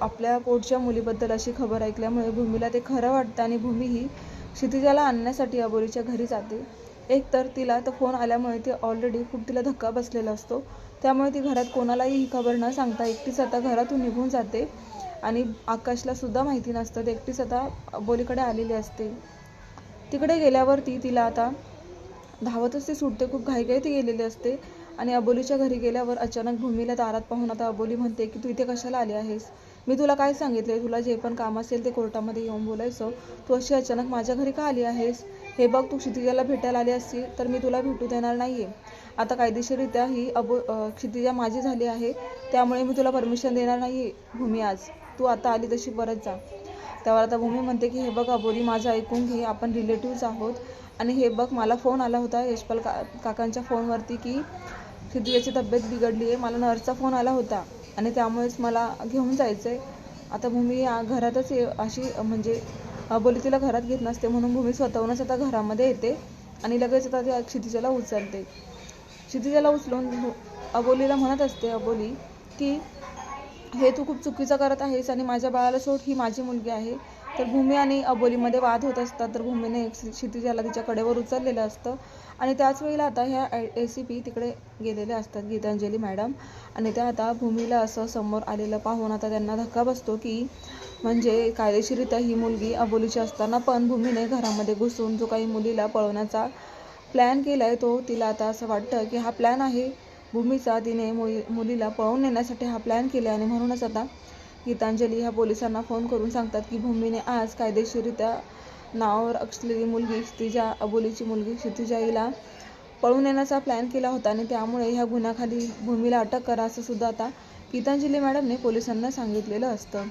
आपल्या पोटच्या मुलीबद्दल अशी खबर ऐकल्यामुळे भूमीला ते खरं वाटतं आणि भूमी ही क्षितिजाला आणण्यासाठी अबोलीच्या घरी जाते. एक तर तिला तो फोन आल्यामुळे ती ऑलरेडी खूप तिला धक्का बसलेला असतो. त्यामुळे ती घरात कोणालाही ही खबर न सांगता एकटीच आता घरातून निघून जाते आणि आकाशला सुद्धा माहिती नसतं. ते एकटीच आता अबोलीकडे आलेली असते. तिकडे गेल्यावरती तिला आता धावतच ती सुटते. खूप घाईघाई ती गेलेली असते आणि अबोलीच्या घरी गेल्यावर अचानक भूमीला दारात पाहून आता अबोली म्हणते की तू इथे कशाला आली आहेस? मी तुला काय सांगितले तुला जे पण काम असेल ते कोर्टामध्ये येऊन बोलायचं. तू अशी अचानक माझ्या घरी का आली आहेस? हे बघ तू क्षितिजाला भेटायला आली असती तर मी तुला भेटू देणार नाही आहे आता कायदेशीररित्या ही अबो क्षितिजा माझी झाली आहे त्यामुळे मी तुला परमिशन देणार नाहीये भूमी आज. तू आता आली तशी परत जा. त्यावर आता भूमी म्हणते की हे बघ अबोली माझं ऐकून घे. आपण रिलेटिव्ज आहोत. आणि हे बघ मला फोन आला होता यशपाल का काकांच्या फोनवरती की क्षितिजाची तब्येत बिघडली आहे मला नर्सचा फोन आला होता. आणि त्यामुळेच मला घेऊन जायचं आहे आता भूमी घरातच ये- अशी म्हणजे अबोली तिला घरात घेत नसते म्हणून भूमी स्वतःहूनच आता घरामध्ये येते आणि लगेच आता त्या क्षितिजाला उचलते. क्षितिजाला उचलून अबोलीला म्हणत असते अबोली की हे तू खूप चुकीचं करत आहेस आणि माझ्या बाळाला सोड ही माझी मुलगी आहे. तर भूमी आणि अबोलीमध्ये वाद होत असतात. तर भूमीने क्षितिजाला तिच्या कडेवर उचललेलं असतं. आणि त्याच वेळेला आता ह्या ए सी पी तिकडे गेलेल्या असतात गीतांजली मॅडम. आणि त्या आता भूमीला असं समोर आलेलं पाहून आता त्यांना धक्का बसतो की म्हणजे कायदेशीरित्या ही मुलगी अबोलीची असताना पण भूमीने घरामध्ये घुसून जो काही मुलीला पळवण्याचा प्लॅन केला आहे तो तिला आता असं वाटतं की हा प्लॅन आहे. भूमीचा तिने मुली मुलीला पळवून नेण्यासाठी हा प्लॅन केला आणि म्हणूनच आता गीतांजली ह्या पोलिसांना फोन करून सांगतात की भूमीने आज कायदेशीररित्या नावावर असलेली मुलगी क्षितिजा अबोलीची मुलगी क्षितिजा हिला पळून येण्याचा प्लॅन केला होता आणि त्यामुळे ह्या गुन्ह्याखाली भूमीला अटक करा असं सुद्धा आता गीतांजली मॅडमने पोलिसांना सांगितलेलं असतं.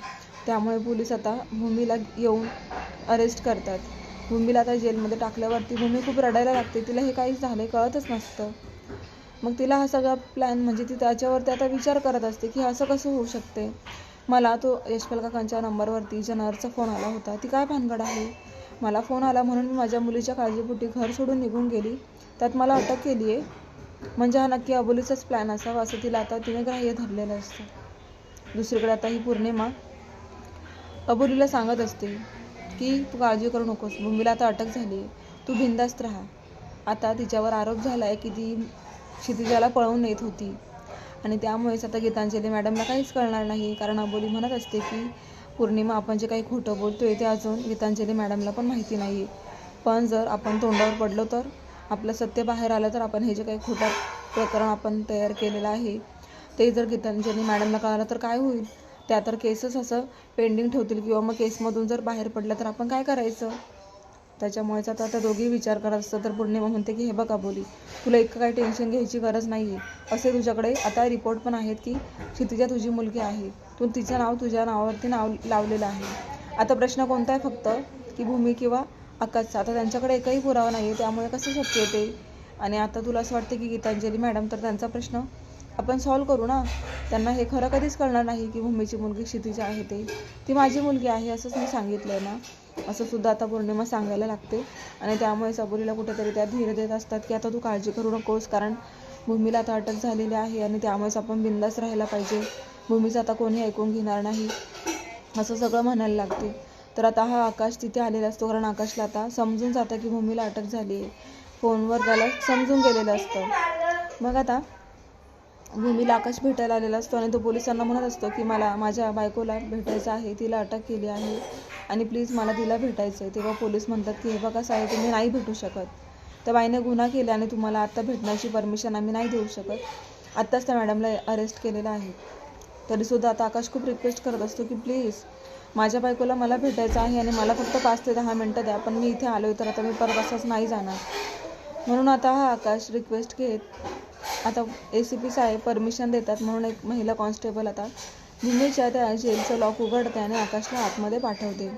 त्यामुळे पोलीस आता भूमीला येऊन अरेस्ट करतात. भूमीला आता जेलमध्ये टाकल्यावरती भूमी खूप रडायला लागते. तिला हे काहीच झालं कळतच नसतं. मग तिला हा सगळा प्लॅन म्हणजे ती त्याच्यावरती आता विचार करत असते की असं कसं होऊ शकते? मला तो यशपाल काकांच्या नंबरवरती जनरचा फोन आला होता. ती काय भानगड आहे? मला फोन आला म्हणून मी माझ्या मुलीच्या काळजीपोटी घर सोडून निघून गेली. त्यात मला अटक केली आहे. म्हणजे हा नक्की अबोलीचाच प्लॅन असावा असं तिला आता तिने ग्राह्य धरलेलं असतं. दुसरीकडे आता ही पौर्णिमा. अबोलीला सांगत असते की तू काळजी करू नकोस. भूमीला आता अटक झाली आहे. तू बिंदास्त राहा. आता तिच्यावर आरोप झाला आहे की ती क्षितिजाला पळवून येत होती. आणि त्यामुळेच आता गीतांजली मॅडमला काहीच कळणार नाही कारण अबोली म्हणत असते की पौर्णिमा आपण जे काही खोटं बोलतो आहे ते अजून गीतांजली मॅडमला पण माहिती नाही. पण जर आपण तोंडावर पडलो तर आपलं सत्य बाहेर आलं तर आपण हे जे काही खोटं प्रकरण आपण तयार केलेलं आहे ते जर गीतांजली मॅडमला कळालं तर काय होईल? त्या तर केसच असं पेंडिंग ठेवतील किंवा मग केसमधून जर बाहेर पडलं तर आपण काय करायचं? त्याच्यामुळेच आता त्या दोघी विचार करत असतात तर पूर्णिमा म्हणते की हे बघा बोली तुला इतकं काही टेन्शन घ्यायची गरज नाही आहे असे तुझ्याकडे आता रिपोर्ट पण आहेत की क्षितिजा तुझी मुलगी आहे. तू तिचं नाव तुझ्या नावावरती नाव लावलेलं आहे. आता प्रश्न कोणता आहे फक्त? की भूमी किंवा आकाशचा? आता त्यांच्याकडे एकही पुरावा नाही आहे त्यामुळे कसं शक्य होते आणि आता तुला असं वाटतं की गीतांजली मॅडम तर त्यांचा प्रश्न आपण सॉल्व करू ना? त्यांना हे खरं कधीच कळणार नाही की भूमीची मुलगी क्षितिजा आहे ते. ती माझी मुलगी आहे असंच मी सांगितलं आहे ना. असं सुद्धा आता पौर्णिमा सांगायला लागते. आणि त्यामुळे सबुरीला कुठेतरी त्या धीर देत असतात की आता तू काळजी करू नकोस कारण भूमीला आता अटक झालेली आहे आणि त्यामुळेच आपण बिंदास राहायला पाहिजे. भूमीचं आता कोणी ऐकून घेणार नाही असं सगळं म्हणायला लागते. तर आता हा आकाश तिथे आलेला असतो कारण आकाशला आता समजून जातं की भूमीला अटक झाली आहे फोनवर त्याला समजून गेलेलं असतं. मग आता भूमीला आकाश भेटायला आलेला असतो आणि तो पोलिसांना म्हणत असतो की मला माझ्या बायकोला भेटायचं आहे तिला अटक केली आहे आणि प्लीज मला तिला भेटायचं आहे तेव्हा पोलीस म्हणतात की हे बघा साहेब तुम्ही नाही भेटू शकत. त्या बाईने गुन्हा केला आणि तुम्हाला आत्ता भेटण्याची परमिशन आम्ही नाही देऊ शकत. आत्ताच त्या मॅडमला अरेस्ट केलेलं आहे. तरीसुद्धा आता आकाश खूप रिक्वेस्ट करत असतो की प्लीज माझ्या बायकोला मला भेटायचं आहे आणि मला फक्त पाच ते दहा मिनटं द्या पण मी इथे आलो तर आता मी परत असंच नाही जाणार. म्हणून आता हा आकाश रिक्वेस्ट घेत आता ए सी पी साहेब परमिशन देतात म्हणून एक महिला कॉन्स्टेबल आता भूमीच्या त्या जेलचं लॉक उघडते आणि आकाशला आतमध्ये पाठवते.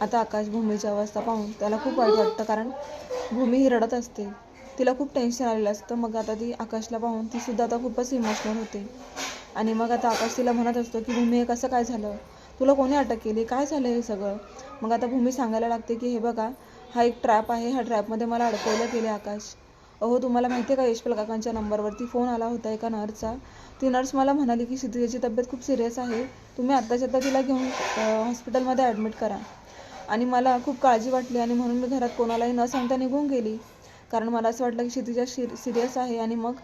आता आकाश भूमीची अवस्था पाहून त्याला खूप वाईट वाटतं कारण भूमी ही रडत असते. तिला खूप टेन्शन आलेलं असतं. मग आता ती आकाशला पाहून ती सुद्धा आता खूपच इमोशनल होते. आणि मग आता आकाश तिला म्हणत असतो की भूमी हे कसं काय झालं? तुला कोणी अटक केली? काय झालं हे सगळं? मग आता भूमी सांगायला लागते की हे बघा हा एक ट्रॅप आहे. ह्या ट्रॅपमध्ये मला अडकवलं गेले आकाश. अहो तुम्हाला माहिती आहे का यशपाल काकांच्या नंबरवरती फोन आला होता एका नर्सचा. ती नर्स मला म्हणाली की क्षितिजाची तब्येत खूप सिरियस आहे. तुम्ही आत्ताच्या आत्ता तिला घेऊन हॉस्पिटलमध्ये ॲडमिट करा. आणि मला खूप काळजी वाटली आणि म्हणून मी घरात कोणालाही न सांगता निघून गेली. कारण मला असं वाटलं की क्षितिजा सिरियस आहे आणि मग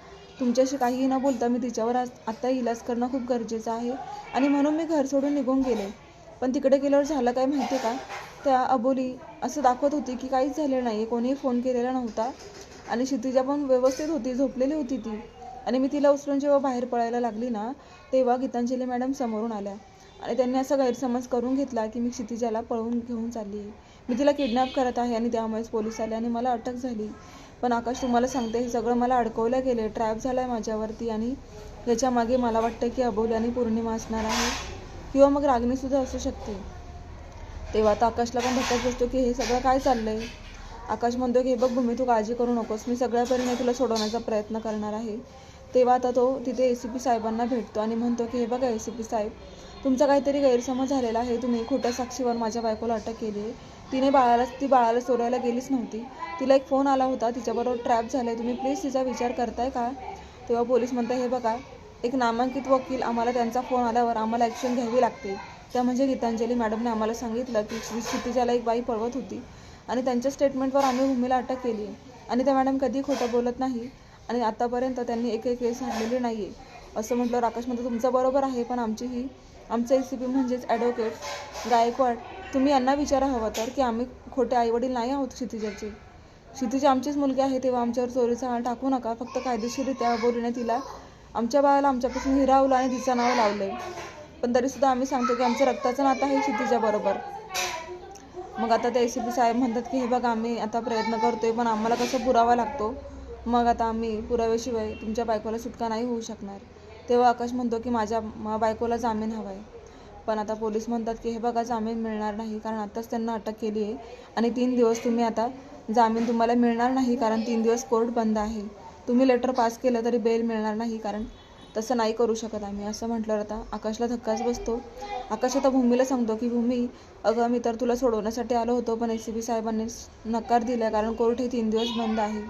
तुमच्याशी काहीही न बोलता मी तिच्यावर आज आत्ता इलाज करणं खूप गरजेचं आहे. आणि म्हणून मी घर सोडून निघून गेले. पण तिकडे गेल्यावर झालं काय माहिती आहे का? त्या अबोली असं दाखवत होती की काहीच झालेलं नाही आहे कोणीही फोन केलेला नव्हता. आणि क्षितिजा पण व्यवस्थित होती झोपलेली होती ती. आणि मी तिला उचलून जेव्हा बाहेर पळायला लागली ना तेव्हा गीतांजली मॅडम समोरून आल्या. आणि त्यांनी असा गैरसमज करून घेतला की मी क्षितिजाला पळवून घेऊन चालली. मी तिला किडनॅप करत आहे आणि त्यामुळेच पोलीस आले आणि मला अटक झाली. पण आकाश तुम्हाला सांगते हे सगळं मला अडकवलं गेले ट्रॅप झाला आहे माझ्यावरती आणि याच्या मागे मला वाटतं की अबोली आणि पौर्णिमा असणार आहे किंवा मग रागणीसुद्धा असू शकते. तेव्हा आता आकाशला पण धक्काच बसतो की हे सगळं काय चाललं आहे आकाश म्हणतो की हे बघ भूमी तू काळजी करू नकोस. मी सगळ्या परीने तुला सोडवण्याचा प्रयत्न करणार आहे. तेव्हा आता तो तिथे ए सी पी साहेबांना भेटतो आणि म्हणतो की हे बघा ए सी पी साहेब तुमचा काहीतरी गैरसमज झालेला आहे. तुम्ही खोट्या साक्षीवर माझ्या बायकोला अटक केली आहे. तिने बाळाला ती बाळाला चोरायला गेलीच नव्हती. तिला एक फोन आला होता. तिच्याबरोबर ट्रॅप झालाय. तुम्ही प्लीज तिचा विचार करताय का? तेव्हा पोलीस म्हणतात हे बघा एक नामांकित वकील आम्हाला त्यांचा फोन आल्यावर आम्हाला ॲक्शन घ्यावी लागते. त्या म्हणजे गीतांजली मॅडमने आम्हाला सांगितलं की तिच्याला एक बाई पळवत होती. आणि त्यांच्या स्टेटमेंटवर आम्ही भूमीला अटक केली. आणि त्या मॅडम कधी खोटं बोलत नाही. आणि आतापर्यंत त्यांनी एकही केस हाडलेली नाही आहे असं म्हटलं आकाश म्हणतो तुमचं बरोबर आहे पण आमची ही आमचं ए सी पी म्हणजेच ॲडव्होकेट गायकवाड तुम्ही यांना विचारा हवं तर की आम्ही खोटे आईवडील नाही आहोत क्षितिजाचे. क्षितिजा आमचीच मुलगी आहे तेव्हा आमच्यावर चोरीचा हाल टाकू नका. फक्त कायदेशीररित्या बोलीने तिला आमच्या बाळाला आमच्यापासून हिरावलं आणि तिचं नाव लावलं पण तरीसुद्धा आम्ही सांगतो की आमचं रक्ताचं नातं आहे क्षितिजाबरोबर. मग आता ते ए सी पी साहेब म्हणतात की हे बघा आम्ही आता प्रयत्न करतोय पण आम्हाला कसं पुरावा लागतो. मग आता आम्ही पुराव्याशिवाय तुमच्या बायकोला सुटका नाही होऊ शकणार. तेव्हा आकाश म्हणतो की माझ्या मा बायकोला जामीन हवा आहे पण आता पोलीस म्हणतात की हे बघा जामीन मिळणार नाही कारण आत्ताच त्यांना अटक केली आहे आणि तीन दिवस तुम्ही आता जामीन तुम्हाला मिळणार नाही कारण तीन दिवस कोर्ट बंद आहे. तुम्ही लेटर पास केलं तरी बेल मिळणार नाही कारण तसं नाही करू शकत आम्ही. असं म्हटलं आता आकाशला धक्काच बसतो. आकाश आता भूमीला सांगतो की भूमी अगं मी तर तुला सोडवण्यासाठी आलो होतो पण ए सी बी साहेबांनी नकार दिला कारण कोर्ट हे तीन दिवस बंद आहे.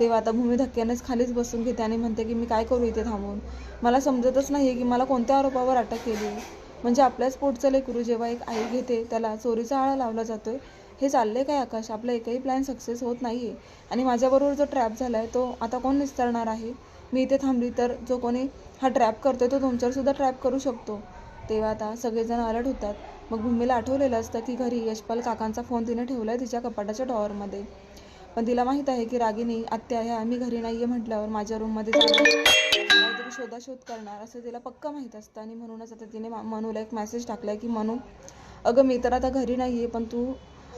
तेव्हा आता भूमी धक्क्यानेच खालीच बसून घेते आणि म्हणते की मी काय करू इथे थांबून? मला समजतच नाही की मला कोणत्या आरोपावर अटक केली आहे म्हणजे आपल्याच पोटचं लेकरू जेव्हा एक आई घेते त्याला चोरीचा आळा लावला जातोय. हे चाललंय काय आकाश? आपला एकही प्लॅन सक्सेस होत नाही आहे आणि माझ्याबरोबर जो ट्रॅप झाला आहे तो आता कोण निस्तरणार आहे? मी इथे थांबली तर जो कोणी हा ट्रॅप करतोय तो तुमच्यावर सुद्धा ट्रॅप करू शकतो. तेव्हा आता सगळेजण अलर्ट होतात. मग भूमीला आठवलेलं असतं की घरी यशपाल काकांचा फोन तिने ठेवला आहे तिच्या कपाटाच्या टॉवरमध्ये पण तिला माहीत आहे की रागिनी आत्या ह्या आम्ही घरी नाही आहे म्हटल्यावर माझ्या रूममध्ये काहीतरी शोधाशोध करणार असं तिला पक्का माहीत असतं. आणि म्हणूनच आता तिने मनूला एक मेसेज टाकला की मनू अगं मी तर आता घरी नाही आहे पण तू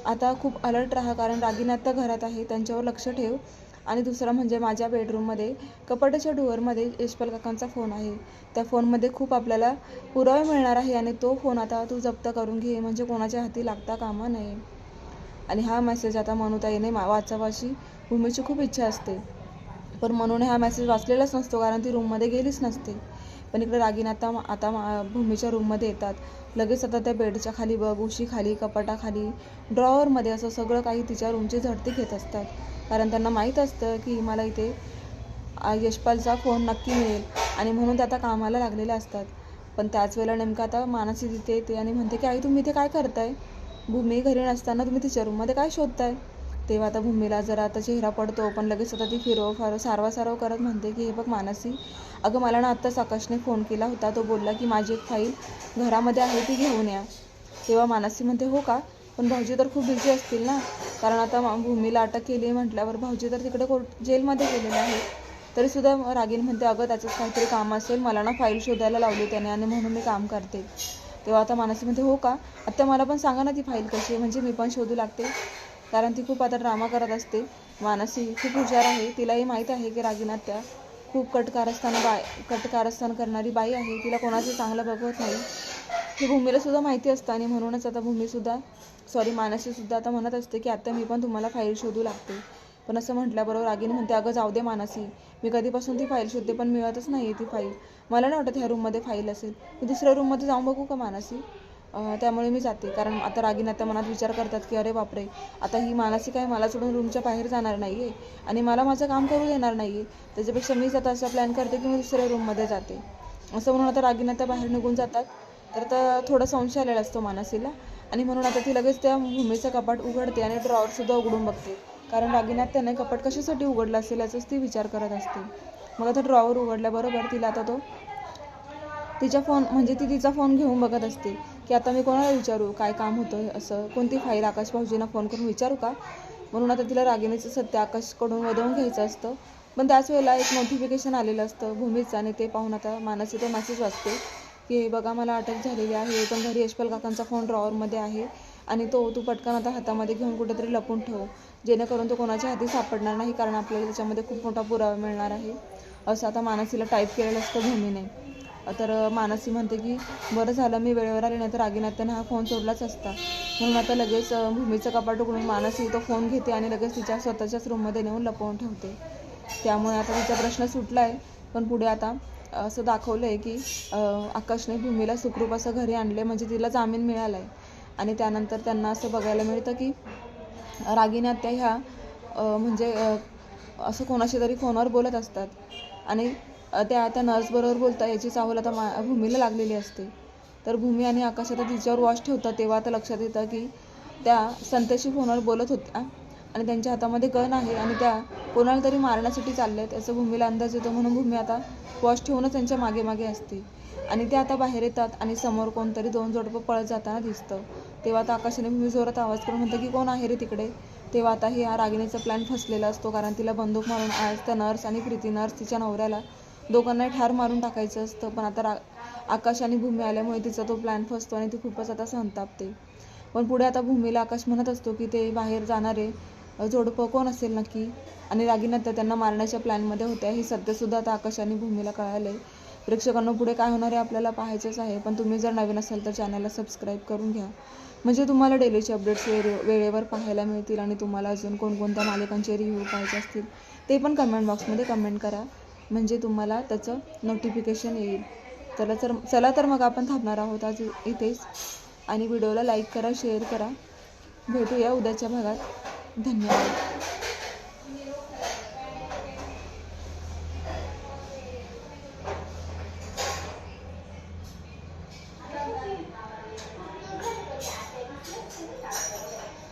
आता खूप अलर्ट राहा कारण रागिनी आत्ता घरात आहे. त्यांच्यावर लक्ष ठेव. आणि दुसरं म्हणजे माझ्या बेडरूममध्ये कपाटाच्या डोअरमध्ये यशपाल काकांचा फोन आहे. त्या फोनमध्ये खूप आपल्याला पुरावे मिळणार आहे आणि तो फोन आता तू जप्त करून घे म्हणजे कोणाच्या हाती लागता कामा नये. आणि हा मेसेज आता मनुताईने मा वाचावा अशी भूमीची खूप इच्छा असते. पण मनूने हा मेसेज वाचलेलाच नसतो कारण ती रूममध्ये गेलीच नसते. पण इकडे रागीण आता आता मा- भूमीच्या रूममध्ये येतात. लगेच आता त्या बेडच्या खाली बघ उशीखाली कपाटाखाली ड्रॉवरमध्ये असं सगळं काही तिच्या रूमची झडती घेत असतात. कारण त्यांना माहीत असतं की मला इथे यशपालचा फोन नक्की मिळेल. आणि म्हणून ते आता कामाला लागलेले असतात. पण त्याच वेळेला नेमकं आता मानसी तिथे येते आणि म्हणते की आई तुम्ही इथे काय करताय? भूमी घरी नसताना तुम्ही तिच्या रूममध्ये काय शोधताय? तेव्हा आता भूमीला जरा आता चेहरा पडतो पण लगेच आता ती फिरव फार सारवा सारव करत म्हणते की हे बघ मानसी अगं मला ना आत्ताच आकाशने फोन केला होता. तो बोलला की माझी एक फाईल घरामध्ये आहे ती घेऊन या. तेव्हा मानसी म्हणते हो का? पण भाऊजी तर खूप बिझी असतील ना? कारण आता भूमीला अटक केली आहे म्हटल्यावर भाऊजी तर तिकडे कोर्ट जेलमध्ये गेलेले आहेत. तरीसुद्धा रागीन म्हणते अगं त्याचंच काहीतरी काम असेल मला ना फाईल शोधायला लावली त्याने आणि म्हणून मी काम करते. तेव्हा आता मानसी म्हणते हो का? आत्ता मला पण सांगा ना ती फाईल कशी आहे? म्हणजे मी पण शोधू लागते. कारण ती खूप आता ड्रामा करत असते. मानसी खूप हुशार आहे. तिलाही माहीत आहे की रागिना त्या खूप कटकारस्थान बाय कटकारस्थान करणारी बाई आहे. तिला कोणाचं चांगलं बघवत नाही. हे भूमीलासुद्धा माहिती असतं आणि म्हणूनच आता भूमीसुद्धा सॉरी मानसीसुद्धा आता म्हणत असते की आता मी पण तुम्हाला फाईल शोधू लागते. पण असं म्हटल्याबरोबर रागीने म्हणते अगं जाऊ दे मानसी. मी कधीपासून ती फाईल शोधते पण मिळतच नाही ती फाईल मला नाही वाटत ह्या रूममध्ये फाईल असेल. मी दुसऱ्या रूममध्ये जाऊन बघू का मानसी? त्यामुळे मी जाते. कारण आता रागीन आता मनात विचार करतात की अरे बापरे आता ही मानसिक काय मला सोडून रूमच्या बाहेर जाणार नाही आहे आणि मला माझं काम करू देणार नाही आहे त्याच्यापेक्षा मीच आता असा प्लॅन करते की मी दुसऱ्या रूममध्ये जाते. असं म्हणून आता रागीन आता बाहेर निघून जातात. तर आता थोडा संशय आलेला असतो मानसीला आणि म्हणून आता ती लगेच त्या भूमीचं कपाट उघडते आणि ड्रॉवरसुद्धा उघडून बघते. कारण रागिनात त्याने कपाट कशासाठी उघडलं असेल याचाच ती विचार करत असते. मग आता ड्रॉवर उघडल्याबरोबर तिला आता तो तिच्या फोन म्हणजे ती तिचा फोन घेऊन बघत असते की आता मी कोणाला विचारू काय काम होतं असं कोणती फाईल आकाश भाऊजींना फोन करून विचारू का? म्हणून आता तिला रागिणीचं सत्य आकाशकडून वदवून घ्यायचं असतं. पण त्याच वेळेला एक नोटिफिकेशन आलेलं असतं भूमीचं आणि ते पाहून आता मानसी तो मेसेज वाचते की हे बघा मला अटक झालेली आहे पण घरी यशपाल काकांचा फोन ड्रॉवरमध्ये आहे आणि तो तू पटकन आता हातामध्ये घेऊन कुठेतरी लपून ठेव जेणेकरून तो कोणाच्या हाती सापडणार नाही कारण आपल्याला त्याच्यामध्ये खूप मोठा पुरावा मिळणार आहे असं आता मानसीला टाईप केलेलं असतं भूमीने. तर मानसी म्हणते की बरं झालं मी वेळेवर आले नाही तर रागिनात्यानं हा फोन सोडलाच असता. म्हणून आता लगेच भूमीचं कपाट उघडून मानसी तो फोन घेते आणि लगेच तिच्या स्वतःच्याच रूममध्ये नेऊन लपवून ठेवते. त्यामुळे आता तिचा प्रश्न सुटला आहे पण पुढे आता असं दाखवलं आहे की आकाशने भूमीला सुखरूप असं घरी आणले म्हणजे तिला जामीन मिळाला आहे आणि त्यानंतर त्यांना असं बघायला मिळतं की रागीनात्या ह्या म्हणजे असं कोणाशी तरी फोनवर बोलत असतात. आणि त्या त्या नर्सबरोबर बोलता याची चाहूल आता मा भूमीला लागलेली असते. तर भूमी आणि आकाश आता तिच्यावर वॉश ठेवतात. तेव्हा आता लक्षात येतं की त्या संतशी फोनवर बोलत होत्या. आणि त्यांच्या हातामध्ये गण आहे आणि त्या कोणाला तरी मारण्यासाठी चालल्या आहेत याचा भूमीला अंदाज येतो. म्हणून भूमी आता वॉश ठेवूनच त्यांच्या मागे मागे असते. आणि ते आता बाहेर येतात आणि समोर कोणतरी दोन जोडपं पळत जाताना दिसतं. तेव्हा आता आकाशाने भूमी जोरात आवाज करून म्हणतं की कोण आहे रे तिकडे? तेव्हा आता हे या रागिणीचा प्लॅन फसलेला असतो. कारण तिला बंदूक मारून आज त्या नर्स आणि प्रीती नर्स तिच्या नवऱ्याला दोघांना ठार मारून टाकायचं असतं पण आता रा आकाश आणि भूमी आल्यामुळे तिचा तो प्लॅन फसतो आणि ती खूपच आता संतापते. पण पुढे आता भूमीला आकाश म्हणत असतो की ते बाहेर जाणारे जोडपं कोण असेल नक्की? आणि रागिना तर त्यांना मारण्याच्या प्लॅनमध्ये होत्या हे सत्यसुद्धा आता आकाश आणि भूमीला कळाले प्रेक्षकांना पुढे काय होणार आहे आपल्याला पाहायचंच आहे पण तुम्ही जर नवीन असाल तर चॅनलला सबस्क्राईब करून घ्या. म्हणजे तुम्हाला डेलीचे अपडेट्स वेळे वेळेवर पाहायला मिळतील आणि तुम्हाला अजून कोणकोणत्या मालिकांचे रिव्ह्यू पाहायचे असतील ते पण कमेंट बॉक्समध्ये कमेंट करा. म्हणजे तुम्हाला त्याचं नोटिफिकेशन येईल. चला तर चला तर मग आपण थांबणार आहोत आज इथेच. आणि व्हिडिओला लाईक करा शेअर करा. भेटूया उद्याच्या भागात. धन्यवाद.